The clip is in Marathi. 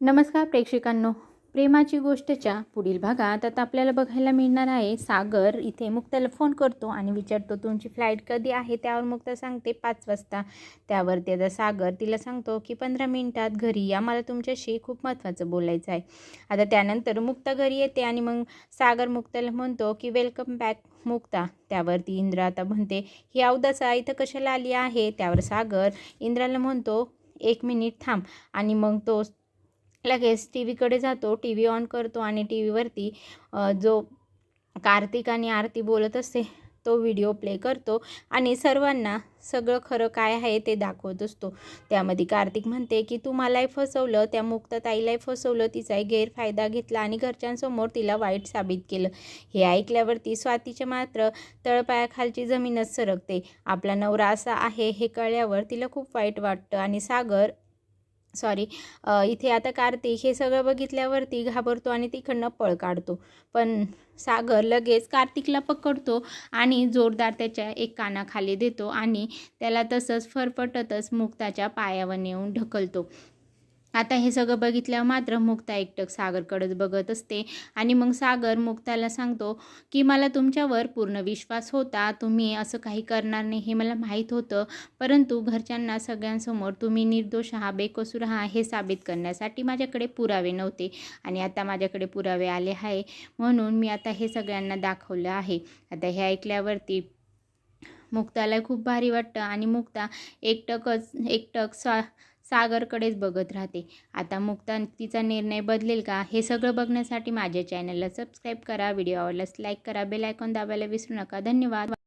नमस्कार प्रेक्षकांनो. प्रेमाची गोष्टच्या पुढील भागात आता आपल्याला बघायला मिळणार आहे सागर इथे मुक्ताला फोन करतो आणि विचारतो तुमची फ्लाईट कधी आहे? त्यावर मुक्ता सांगते पाच वाजता. त्यावरती आता सागर तिला सांगतो की पंधरा मिनिटात घरी या मला तुमच्याशी खूप महत्त्वाचं बोलायचं आहे. आता त्यानंतर मुक्ता घरी येते आणि मग सागर मुक्ताला म्हणतो की वेलकम बॅक मुक्ता. त्यावरती इंद्रा आता म्हणते ही अवदासा इथं कशाला आली आहे? त्यावर सागर इंद्राला म्हणतो एक मिनिट थांब. आणि मग तो लगेच टी व्हीकडे जातो टी व्ही ऑन करतो आणि टी व्हीवरती जो कार्तिक आणि आरती बोलत असते तो व्हिडिओ प्ले करतो आणि सर्वांना सगळं खरं काय आहे ते दाखवत असतो. त्यामध्ये कार्तिक म्हणते की तू मलाही फसवलं त्या मुक्तताईलाही फसवलं तिचाही गैरफायदा घेतला आणि घरच्यांसमोर तिला वाईट साबित केलं. हे ऐकल्यावरती स्वातीचे मात्र तळपायाखालची जमीनच सरकते. आपला नवरा असा आहे हे कळल्यावर तिला खूप वाईट वाटतं आणि सागर सॉरी इथे आता कार्तिक हे सगळं बघितल्यावरती घाबरतो आणि तिकडनं पळ काढतो. पण सागर लगेच कार्तिकला पकडतो आणि जोरदार त्याच्या एक कानाखाली देतो आणि त्याला तसंच फरफटतच मुक्ताच्या पायावर नेऊन ढकलतो. आता हे सगळं बघितल्यावर मात्र मुक्ता एकटक सागरकडेच बघत असते. आणि मग सागर मुक्ताला सांगतो की मला तुमच्यावर पूर्ण विश्वास होता. तुम्ही असं काही करणार नाही हे मला माहीत होतं. परंतु घरच्यांना सगळ्यांसमोर तुम्ही निर्दोष हा बेकसूर हा हे साबित करण्यासाठी माझ्याकडे पुरावे नव्हते. आणि आता माझ्याकडे पुरावे आले आहे म्हणून मी आता हे सगळ्यांना दाखवलं आहे. आता हे ऐकल्यावरती मुक्ताला खूप भारी वाटतं. आणि मुक्ता एकटकच एकटक स्वा सागरकडेच बघत राहते. आता मुक्ता तिचा निर्णय बदलेल का? हे सगळं बघण्यासाठी माझ्या चॅनलला सबस्क्राईब करा. व्हिडिओ आवडल्यास लाईक करा. बेल आयकॉन दाबायला विसरू नका. धन्यवाद.